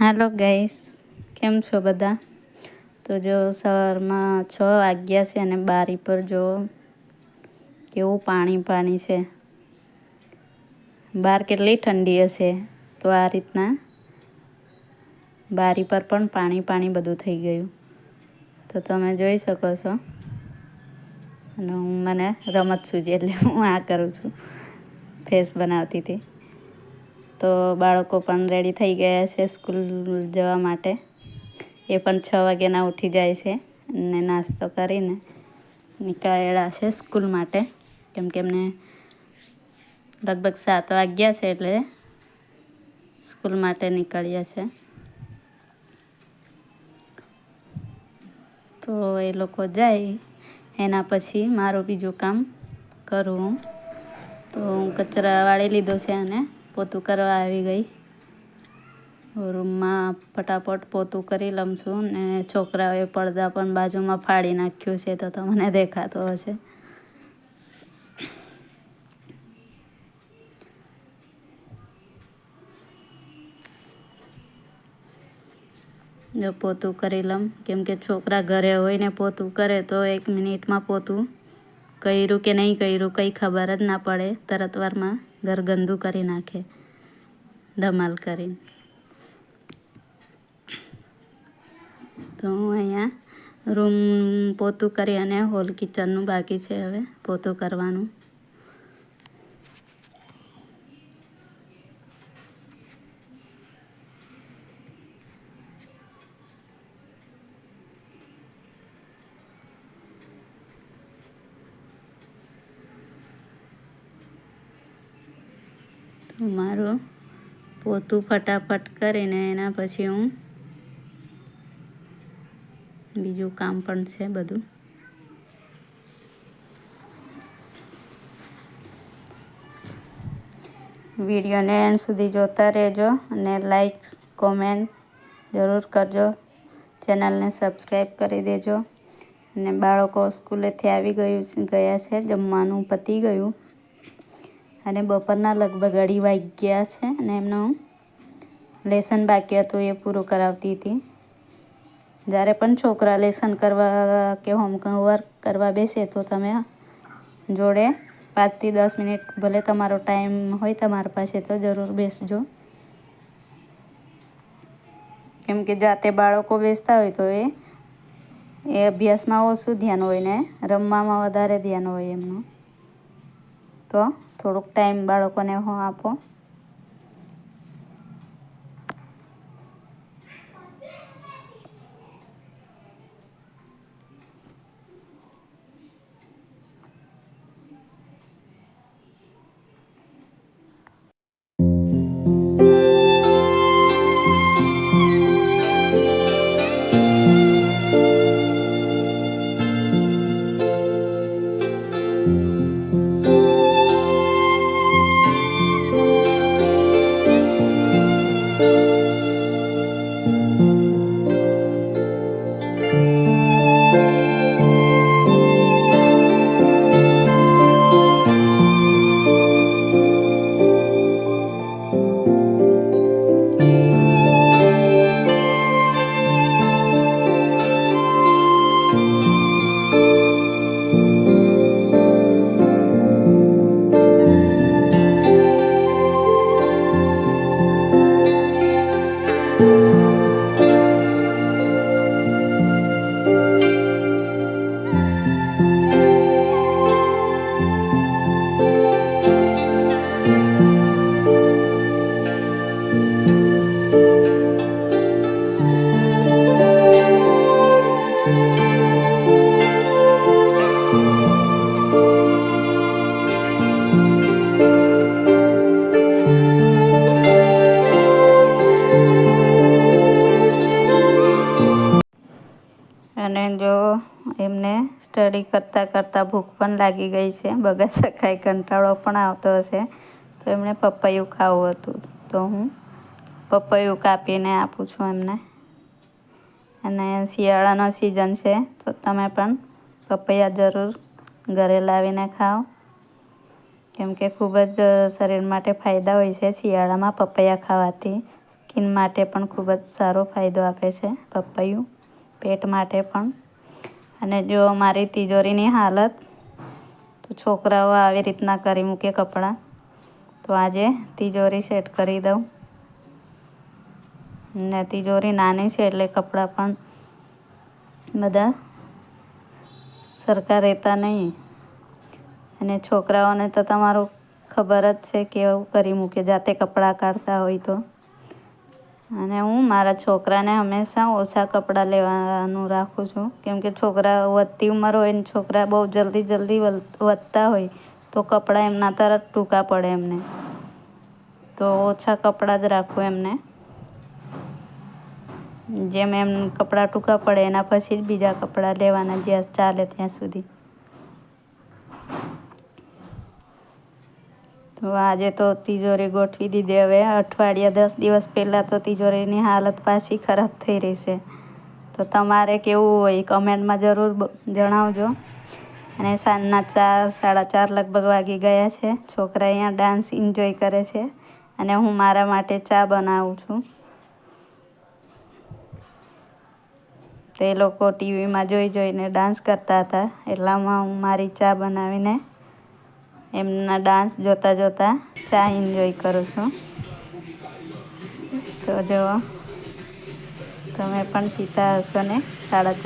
હાલો guys કેમ છો બધા? તો જો સવારમાં છ વાગ્યા છે અને બારી પર જો કેવું પાણી પાણી છે. બહાર કેટલી ઠંડી હશે? તો આ રીતના બારી પર પણ પાણી પાણી બધું થઈ ગયું. તો તમે જોઈ શકો છો. અને હું મને રમત સૂજી એટલે હું આ કરું છું. ફેસ બનાવતી હતી. તો બાળકો પણ રેડી થઈ ગયા છે સ્કૂલ જવા માટે. એ પણ છ વાગ્યાના ઉઠી જાય છે અને નાસ્તો કરીને નીકળેલા છે સ્કૂલ માટે. કેમ કે એમને લગભગ સાત વાગ્યા છે એટલે સ્કૂલ માટે નીકળ્યા છે. તો એ લોકો જાય, એના પછી મારું બીજું કામ કરું. તો હું કચરા વાળી લીધો છે અને પોતું કરવા આવી ગઈ. રૂમમાં ફટાફટ પોતું કરી લઉં છું ને છોકરાઓએ પડદા પણ બાજુમાં ફાડી નાખ્યું છે તો તમને દેખાતો હશે. જો પોતું કરી લઉં, કેમ કે છોકરા ઘરે હોય ને પોતું કરે તો એક મિનિટમાં પોતું કર્યું કે નહીં કર્યું કંઈ ખબર જ ના પડે તરત વારમાં. ઘર ગંદુ કરી નાખે, ધમાલ કરીને. તો હું અહીંયા રૂમ પોતું કરી અને હોલ કિચનનું બાકી છે હવે, પોતું કરવાનું. તો મારું પોતું ફટાફટ કરીને એના પછી હું બીજું કામ પણ છે બધું. વિડીયોને એન્ડ સુધી જોતા રહેજો અને લાઈક્સ કોમેન્ટ જરૂર કરજો. ચેનલને સબસ્ક્રાઈબ કરી દેજો. અને બાળકો સ્કૂલેથી આવી ગયું ગયા છે, જમવાનું પતી ગયું. અને બપોરના લગભગ અઢી વાગ્યા છે અને એમનું લેસન બાકી હતું એ પૂરું કરાવતી હતી. જ્યારે પણ છોકરા લેસન કરવા કે હોમવર્ક કરવા બેસે તો તમે જોડે પાંચથી દસ મિનિટ ભલે તમારો ટાઈમ હોય તમારા પાસે તો જરૂર બેસજો. કેમ કે જાતે બાળકો બેસતા હોય તો એ એ અભ્યાસમાં ઓછું ધ્યાન હોય ને, રમવામાં વધારે ધ્યાન હોય એમનું. તો થોડુંક ટાઈમ બાળકોને હું આપો જો એમને સ્ટડી કરતાં કરતાં ભૂખ પણ લાગી ગઈ છે. બગા સખાય કંટાળો પણ આવતો હશે. તો એમણે પપૈયું ખાવું હતું. તો હું પપૈયું કાપીને આપું છું એમને. અને શિયાળાનો સિઝન છે, તો તમે પણ પપૈયા જરૂર ઘરે લાવીને ખાઓ. કેમ કે ખૂબ જ શરીર માટે ફાયદા હોય છે શિયાળામાં પપૈયા ખાવાથી. સ્કિન માટે પણ ખૂબ જ સારો ફાયદો આપે છે પપૈયું. પેટ માટે પણ અને જો મારી તિજોરીની હાલત, તો છોકરાઓ આવી રીતના કરી મૂકે કપડાં. તો આજે તિજોરી સેટ કરી દઉં. ને તિજોરી નાની છે એટલે કપડાં પણ બધા સરખા રહેતા નહીં. અને છોકરાઓને તો તમારું ખબર જ છે કેવું કરી મૂકે, જાતે કપડાં કાઢતા હોય તો. અને હું મારા છોકરાને હંમેશા ઓછા કપડાં લેવાનું રાખું છું. કેમ કે છોકરા વધતી ઉંમર હોય ને છોકરા બહુ જલ્દી જલ્દી વધતા હોય, તો કપડાં એમના તરત ટૂંકા પડે એમને. તો ઓછા કપડાં જ રાખું એમને. જેમ એમ કપડાં ટૂંકા પડે, એના પછી જ બીજા કપડાં લેવાના જ્યાં ચાલે ત્યાં સુધી. તો આજે તો તિજોરી ગોઠવી દીધી. હવે અઠવાડિયા દસ દિવસ પહેલાં તો તિજોરીની હાલત પાછી ખરાબ થઈ રહી છે. તો તમારે કેવું હોય કમેન્ટમાં જરૂર જણાવજો. અને સાંજના ચાર, સાડા ચાર લગભગ વાગી ગયા છે. છોકરા અહીંયા ડાન્સ એન્જોય કરે છે અને હું મારા માટે ચા બનાવું છું. તે લોકો ટીવીમાં જોઈ જોઈને ડાન્સ કરતા હતા. એટલામાં હું મારી ચા બનાવીને એમના ડાન્સ જોતાં જોતાં ચા એન્જોય કરું છું. તો જો તમે પણ પીતા હશો ને? સાડા ચાર